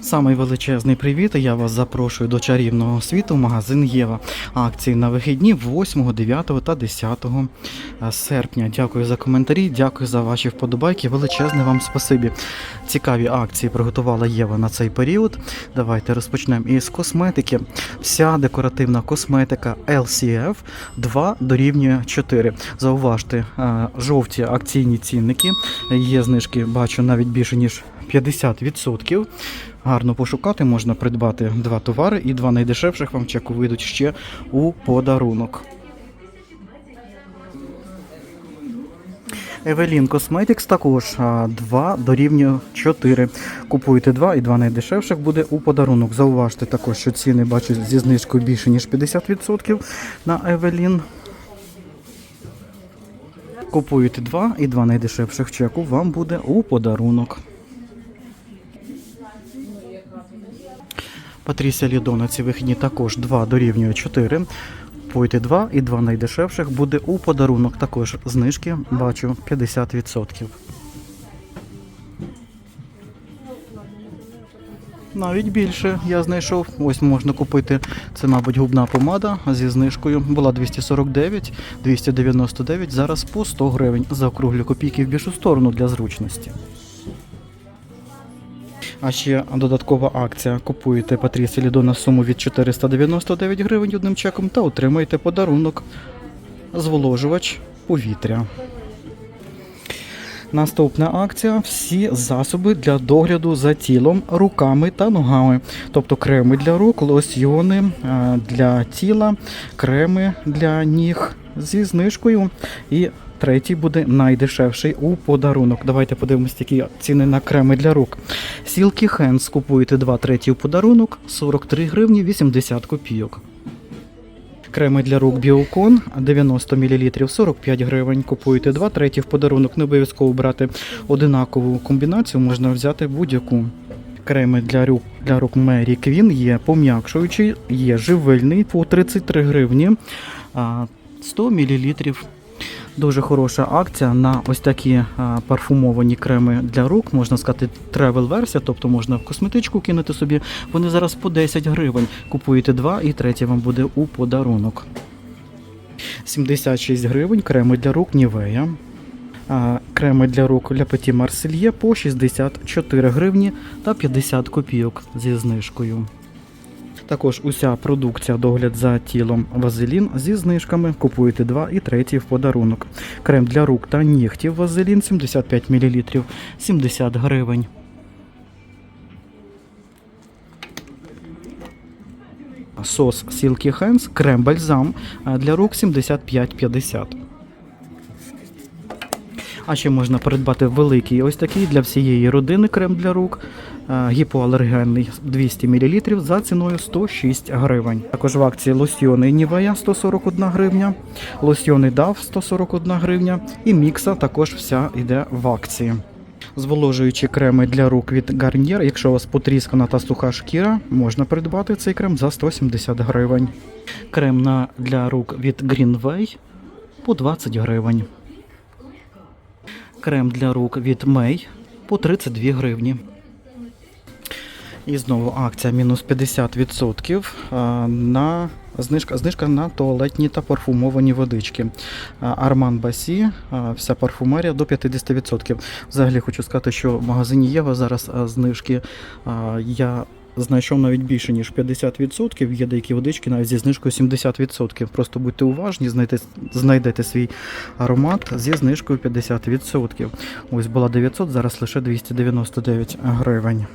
Самий величезний привіт. Я вас запрошую до чарівного світу, магазин Єва. Акції на вихідні 8, 9 та 10 серпня. Дякую за коментарі, дякую за ваші вподобайки. Величезне вам спасибі. Цікаві акції приготувала Єва на цей період. Давайте розпочнемо із косметики. Вся декоративна косметика LCF 2 дорівнює 4. Зауважте, е, жовті акційні цінники. Є знижки, бачу, навіть більше ніж 50%. Гарно пошукати, можна придбати два товари, і два найдешевших вам чеку вийдуть ще у подарунок. Evelyn Cosmetics також а, 2 дорівнює 4. Купуєте 2 і 2 найдешевших буде у подарунок. Зауважте також, що ціни бачу зі знижкою більше ніж 50% на Evelyn. Купуєте 2 і 2 найдешевших чеку вам буде у подарунок. Патрісія Лідо на ці вихідні також 2 дорівнює 4. Купуйте 2 і 2 найдешевших буде у подарунок. Також знижки бачу 50%. Навіть більше я знайшов. Ось можна купити. Це, мабуть, губна помада зі знижкою. Була 249, 299, зараз по 100 гривень. Заокруглю копійки в більшу сторону для зручності. А ще додаткова акція. Купуєте Патрісі Лідо на суму від 499 гривень одним чеком та отримаєте подарунок зволожувач повітря. Наступна акція всі засоби для догляду за тілом, руками та ногами. Тобто креми для рук, лосьйони е, для тіла, креми для ніг зі знижкою. І третій буде найдешевший у подарунок. Давайте подивимось, які ціни на креми для рук. Сілкі Хенс купуєте 2 треті у подарунок 43 гривні 80 копійок. Креми для рук Біокон 90 мл 45 гривень. Купуєте 2 треті в подарунок. Не обов'язково брати одинакову комбінацію, можна взяти будь-яку. Креми для рук для рук Мері Квін є пом'якшуючий, є живильний по 33 гривні а, 100 мл. Дуже хороша акція на ось такі парфумовані креми для рук. Можна сказати, тревел версія, тобто можна в косметичку кинути собі. Вони зараз по 10 гривень. Купуєте два і третє вам буде у подарунок. 76 гривень креми для рук Нівея. А, Креми для рук для Петі Марсельє по 64 гривні та 50 копійок зі знижкою. Також уся продукція догляд за тілом Вазелін зі знижками. Купуєте 2 і 3 в подарунок. Крем для рук та нігтів Вазелін 75 мл 70 гривень. Сос Silky Hands, крем бальзам для рук 75,50. А ще можна придбати великий ось такий для всієї родини крем для рук. е, Гіпоалергенний 200 мл за ціною 106 гривень. Також в акції лосьйони Нівея 141 гривня, лосьйони DAV 141 гривня і мікса також вся йде в акції. Зволожуючі креми для рук від Garnier. Якщо у вас потріскана та суха шкіра, можна придбати цей крем за 170 гривень. Крем для рук від Greenway по 20 гривень. Крем для рук від May по 32 гривні. І знову акція мінус 50% на знижка, знижка на туалетні та парфумовані водички. Арман Басі, вся парфумерія до 50%. Взагалі хочу сказати, що в магазині Єва зараз знижки. Я знайшов навіть більше, ніж 50%. Є деякі водички навіть зі знижкою 70%. Просто будьте уважні, знайдете, знайдете свій аромат зі знижкою 50%. Ось була 900, зараз лише 299 гривень.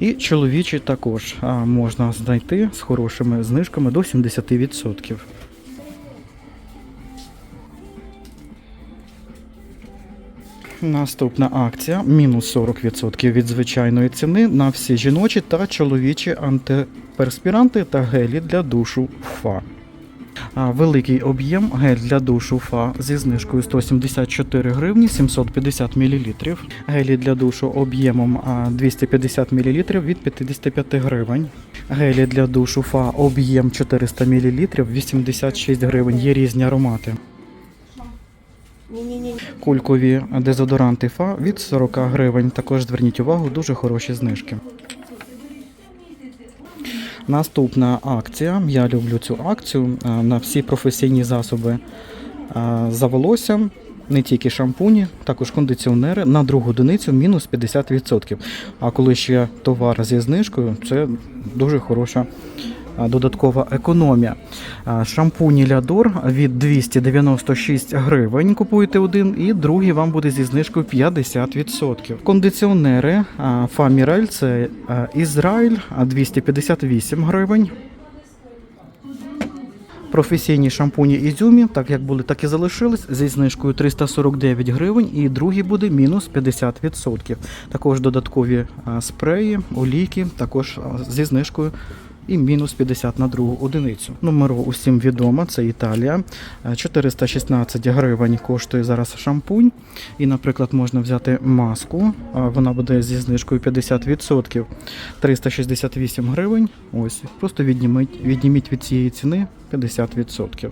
І чоловічі також можна знайти з хорошими знижками до 70%. Наступна акція мінус 40% від звичайної ціни на всі жіночі та чоловічі антиперспіранти та гелі для душу ФА. Великий об'єм гель для душу ФА зі знижкою 174 гривні 750 мл. Гелі для душу об'ємом 250 мл від 55 гривень. Гелі для душу ФА об'єм 400 мл 86 гривень. Є різні аромати. Кулькові дезодоранти ФА від 40 гривень. Також зверніть увагу, дуже хороші знижки. Наступна акція. Я люблю цю акцію на всі професійні засоби за волоссям. Не тільки шампуні, також кондиціонери на другу одиницю мінус 50%. А коли ще товар зі знижкою, це дуже хороша додаткова економія. А, Шампуні Лядор від 296 гривень купуєте один, і другий вам буде зі знижкою 50%. Кондиціонери Фамірель це Ізраїль 258 гривень. Професійні шампуні Ізюмі, так як були, так і залишились, зі знижкою 349 гривень, і другий буде мінус 50%. Також додаткові спреї, олійки, також зі знижкою і мінус 50 на другу одиницю. Номеро усім відома, це Італія. Е, 416 гривень коштує зараз шампунь. І, наприклад, можна взяти маску, вона буде зі знижкою 50%. 368 гривень. Ось, просто відніміть, відніміть від цієї ціни 50%.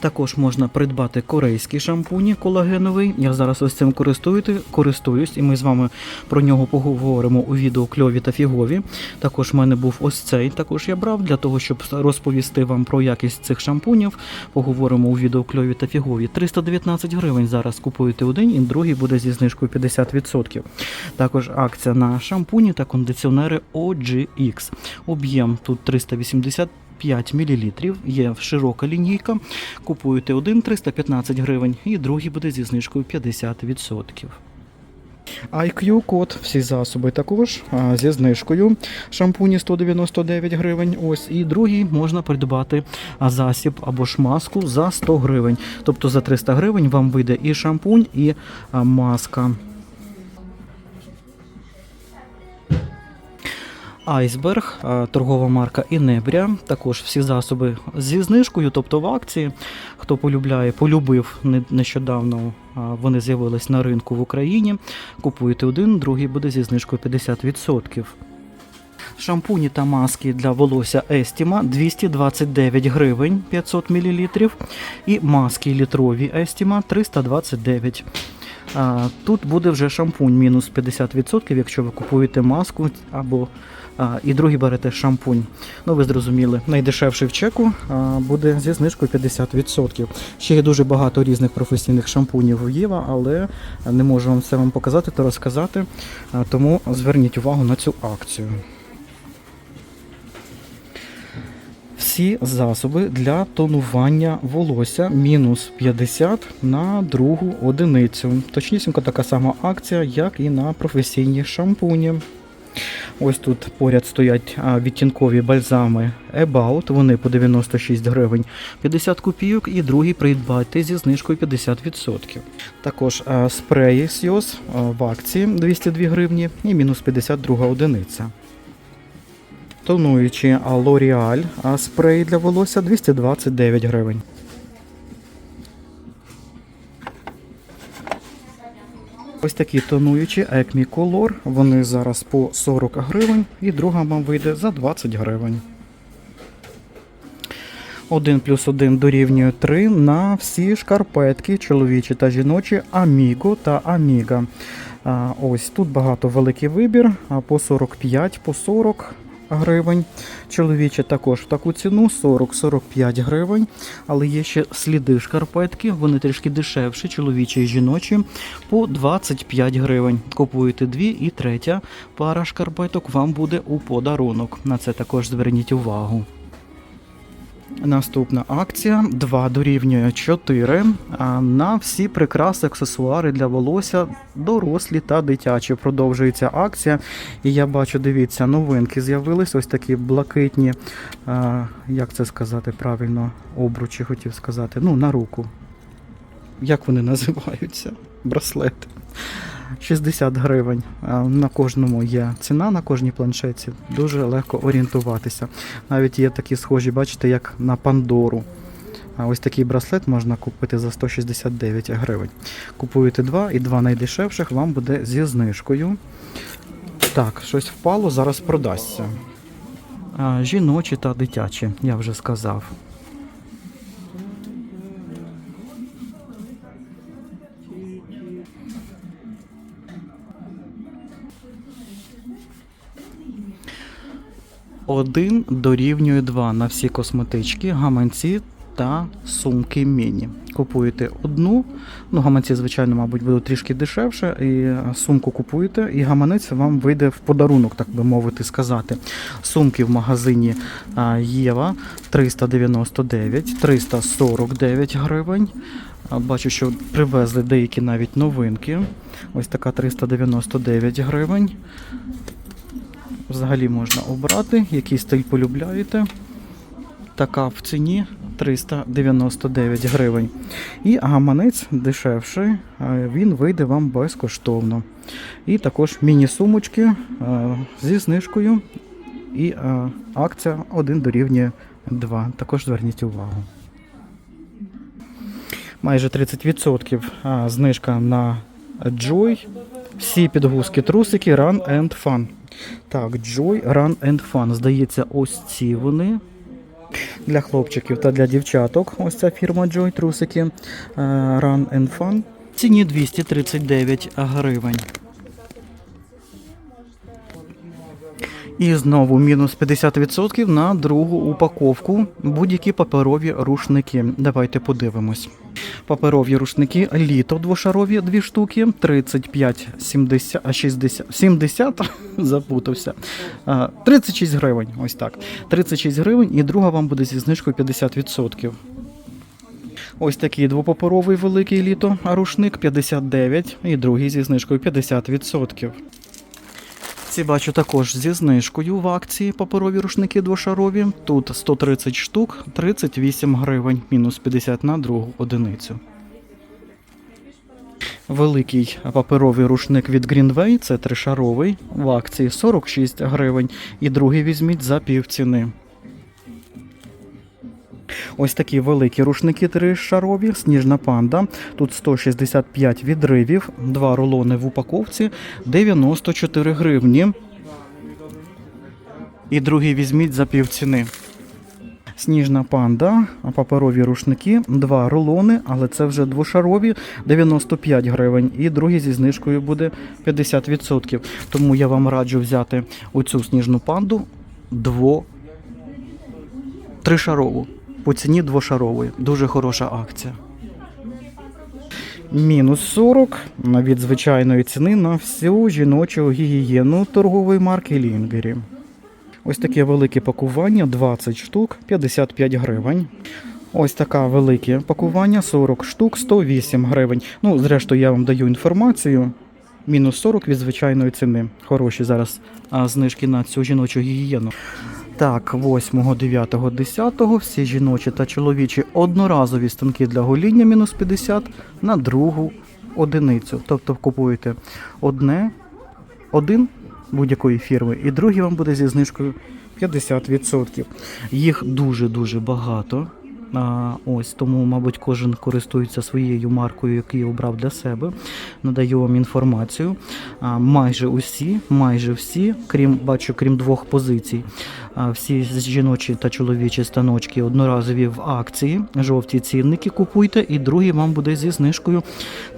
Також можна придбати корейські шампуні колагеновий. Я зараз ось цим користуюсь, і ми з вами про нього поговоримо у відео кльові та фігові. Також в мене був ось цей. Також я брав для того, щоб розповісти вам про якість цих шампунів. Поговоримо у відео кльові та фігові. 319 гривень зараз купуєте один, і другий буде зі знижкою 50%. Також акція на шампуні та кондиціонери OGX. Об'єм тут 380 5 мл. Є широка лінійка. Купуєте один 315 гривень, і другий буде зі знижкою 50%. IQ код, всі засоби також а, зі знижкою. Шампуні 199 гривень. Ось і другий можна придбати засіб або ж маску за 100 гривень. Тобто за 300 гривень вам вийде і шампунь, і маска. Айсберг, торгова марка Інебря. Також всі засоби зі знижкою, тобто в акції. Хто полюбляє, полюбив нещодавно. Вони з'явились на ринку в Україні. Купуєте один, другий буде зі знижкою 50%. Шампуні та маски для волосся Естіма 229 гривень 500 мл. І маски літрові Естіма 329 а, Тут буде вже шампунь мінус 50%, якщо ви купуєте маску або і другий берете шампунь. Ну, ви зрозуміли, найдешевший в чеку буде зі знижкою 50%. Ще є дуже багато різних професійних шампунів в Єва, але не можу вам все вам показати та розказати. Тому зверніть увагу на цю акцію. Всі засоби для тонування волосся мінус 50 на другу одиницю. Точнісінько така сама акція, як і на професійні шампуні. Ось тут поряд стоять відтінкові бальзами About, вони по 96 гривень 50 копійок, і другий придбайте зі знижкою 50%. Також спреї Сйоз в акції 202 гривні і мінус 52 одиниця. Тонуючі L'Oreal спрей для волосся 229 гривень. Ось такі тонуючі Acme Color. Вони зараз по 40 гривень, і друга вам вийде за 20 гривень. 1 плюс 1 дорівнює 3 на всі шкарпетки, чоловічі та жіночі, Amigo та Amiga. Ось тут багато великий вибір, а по 45, по 40 гривень. Чоловічі також в таку ціну 40-45 гривень. Але є ще сліди шкарпетки, вони трішки дешевші, чоловічі і жіночі, по 25 гривень. Купуєте дві і третя пара шкарпеток вам буде у подарунок. На це також зверніть увагу. Наступна акція 2 дорівнює 4 а на всі прикраси, аксесуари для волосся, дорослі та дитячі. Продовжується акція. І я бачу, дивіться, новинки з'явились. Ось такі блакитні, як це сказати правильно, обручі хотів сказати. Ну, на руку. Як вони називаються? Браслети. 60 гривень. На кожному є ціна на кожній планшеті. Дуже легко орієнтуватися. Навіть є такі схожі, бачите, як на Пандору. Ось такий браслет можна купити за 169 гривень. Купуєте два і два найдешевших вам буде зі знижкою. Так, щось впало, зараз продасться. Жіночі та дитячі, я вже сказав. 1 дорівнює 2 на всі косметички, гаманці та сумки міні. Купуєте одну, ну гаманці, звичайно, мабуть, будуть трішки дешевше, і сумку купуєте, і гаманець вам вийде в подарунок, так би мовити сказати. Сумки в магазині Єва 399, 349 гривень. Бачу, що привезли деякі навіть новинки. Ось така 399 гривень. Взагалі можна обрати, який стиль полюбляєте. Така в ціні 399 гривень. І гаманець дешевший, е, він вийде вам безкоштовно. І також міні-сумочки е, зі знижкою. І е, акція 1 дорівнює 2. Також зверніть увагу. Майже 30% знижка на Joy. Всі підгузки, трусики Run and Fun. Так, Joy, Run and Fun. Здається, ось ці вони. Для хлопчиків та для дівчаток. Ось ця фірма Joy трусики е, Run and Fun. Ціні 239 гривень. І знову мінус 50% на другу упаковку. Будь-які паперові рушники. Давайте подивимось. Паперові рушники літо двошарові дві штуки, 35, 70, 60, 70, запутався. А, 36 гривень. Ось так. 36 гривень, і друга вам буде зі знижкою 50%. Ось такий двопаперовий великий літо рушник 59 і другий зі знижкою 50%. Ці бачу також зі знижкою в акції паперові рушники двошарові. Тут 130 штук, 38 гривень, мінус 50 на другу одиницю. Великий паперовий рушник від Greenway, це тришаровий, в акції 46 гривень. І другий візьміть за півціни. Ось такі великі рушники тришарові, сніжна панда. Тут 165 відривів, два рулони в упаковці, 94 гривні. І другий візьміть за півціни. Сніжна панда, паперові рушники, два рулони, але це вже двошарові, 95 гривень. І другий зі знижкою буде 50%. Тому я вам раджу взяти оцю сніжну панду дво тришарову по ціні двошарової. Дуже хороша акція. Мінус 40 від звичайної ціни на всю жіночу гігієну торгової марки Лінгері. Ось таке велике пакування 20 штук, 55 гривень. Ось таке велике пакування 40 штук, 108 гривень. Ну, зрештою, я вам даю інформацію. Мінус 40 від звичайної ціни. Хороші зараз знижки на цю жіночу гігієну. Так, 8, 9, 10 всі жіночі та чоловічі одноразові станки для гоління мінус 50 на другу одиницю. Тобто купуєте одне, один будь-якої фірми, і другий вам буде зі знижкою 50%. Їх дуже-дуже багато. А, ось тому, мабуть, кожен користується своєю маркою, яку обрав для себе. Надаю вам інформацію. А, майже усі, майже всі, крім бачу, крім двох позицій. А, всі жіночі та чоловічі станочки одноразові в акції. Жовті цінники купуйте, і другий вам буде зі знижкою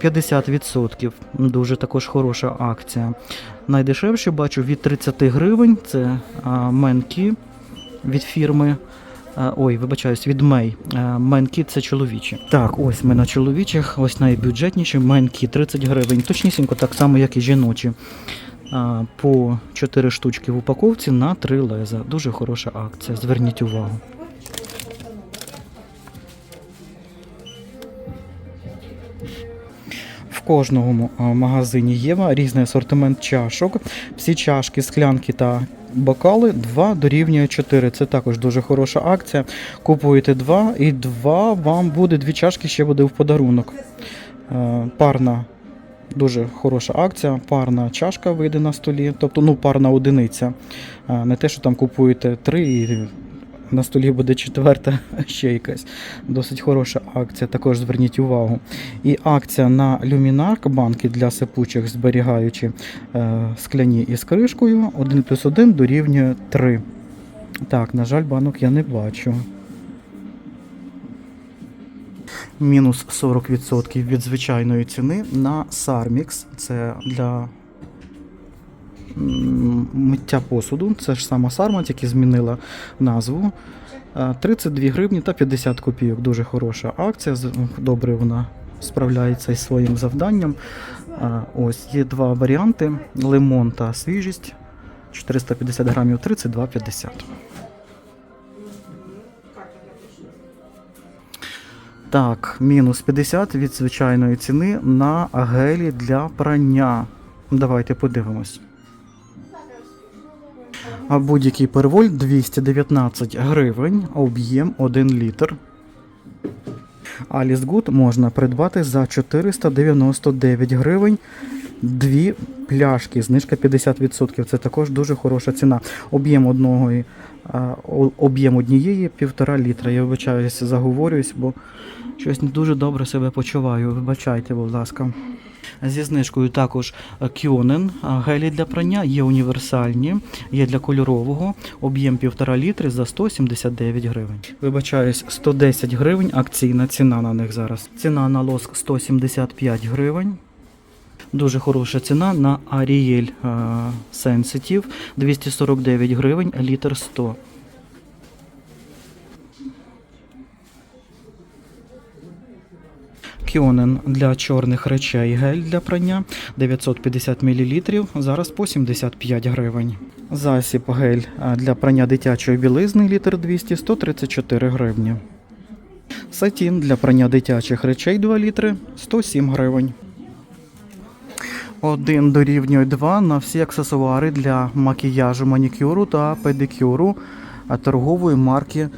50%. Дуже також хороша акція. Найдешевше бачу від 30 гривень. Це а, менкі від фірми. Ой, вибачаюсь, від Мей. Менкі це чоловічі. Так, ось ми на чоловічих, ось найбюджетніші менкі 30 гривень. Точнісінько, так само, як і жіночі. По 4 штучки в упаковці на 3 леза. Дуже хороша акція. Зверніть увагу. Кожному магазині Єва різний асортимент чашок. Всі чашки, склянки та бокали 2 дорівнює 4. Це також дуже хороша акція. Купуєте 2 і 2 вам буде дві чашки ще буде в подарунок. Е, Парна. Дуже хороша акція, парна чашка вийде на столі, тобто ну парна одиниця. Не те, що там купуєте три і на столі буде четверта ще якась. Досить хороша акція, також зверніть увагу. І акція на люмінарк банки для сипучих, зберігаючи е, скляні із кришкою, 1 плюс 1 дорівнює 3. Так, на жаль, банок я не бачу. Мінус 40% від звичайної ціни на Sarmix. Це для миття посуду. Це ж сама Сарма, тільки змінила назву. Е, 32 гривні та 50 копійок. Дуже хороша акція. Добре вона справляється із своїм завданням. Е, Ось є два варіанти: лимон та свіжість. 450 грамів 32,50. Так, мінус 50 від звичайної ціни на гелі для прання. Давайте подивимось. Будь-який перволь 219 гривень, об'єм 1 літр. Alice Good можна придбати за 499 гривень. Дві пляшки, знижка 50%. Це також дуже хороша ціна. Об'єм одного об'єм однієї півтора літра. Я вибачаюся, заговорююсь, бо щось не дуже добре себе почуваю. Вибачайте, будь ласка. Зі знижкою також Кьонен гелі для прання є універсальні, є для кольорового, об'єм 1,5 літри за 179 гривень. Вибачаюсь, 110 гривень, акційна ціна на них зараз. Ціна на лоск 175 гривень. Дуже хороша ціна на Ariel е, Sensitive 249 гривень, літр 100. Кіонен для чорних речей гель для прання 950 мл, зараз по 75 гривень. Засіб гель для прання дитячої білизни літр 200 134 гривні. Сатін для прання дитячих речей 2 літри 107 гривень. 1 дорівнює 2 на всі аксесуари для макіяжу, манікюру та педикюру торгової марки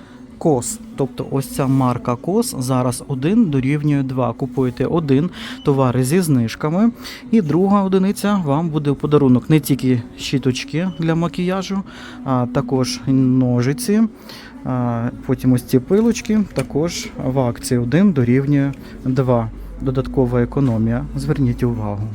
Кос. Тобто ось ця марка Кос зараз 1 дорівнює 2. Купуєте один товари зі знижками, і друга одиниця вам буде в подарунок не тільки щіточки для макіяжу, а також ножиці. Потім ось ці пилочки також в акції 1 дорівнює 2. Додаткова економія. Зверніть увагу.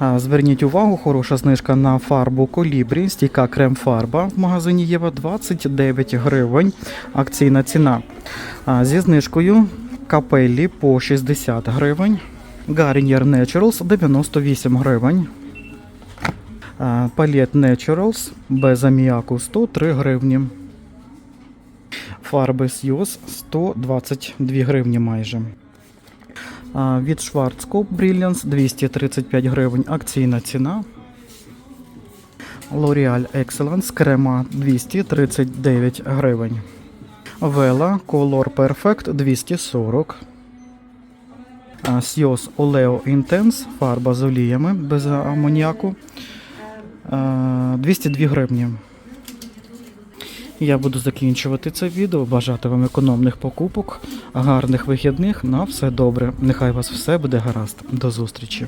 Зверніть увагу, хороша знижка на фарбу колібрі, стійка крем-фарба в магазині Єва 29 гривень. Акційна ціна. Зі знижкою капеллі по 60 гривень. Garnier Naturals 98 гривень. Палет Naturals без аміаку 103 гривні. Фарби Сьюз 122 гривні майже. Від Schwarzkopf Brilliance 235 гривень акційна ціна. L'Oreal Excellence крема 239 гривень. Vela Color Perfect 240. А, Sios Oleo Intense фарба з оліями без амоніаку а, 202 гривні. Я буду закінчувати це відео. Бажати вам економних покупок, гарних вихідних. На все добре. Нехай вас все буде гаразд. До зустрічі.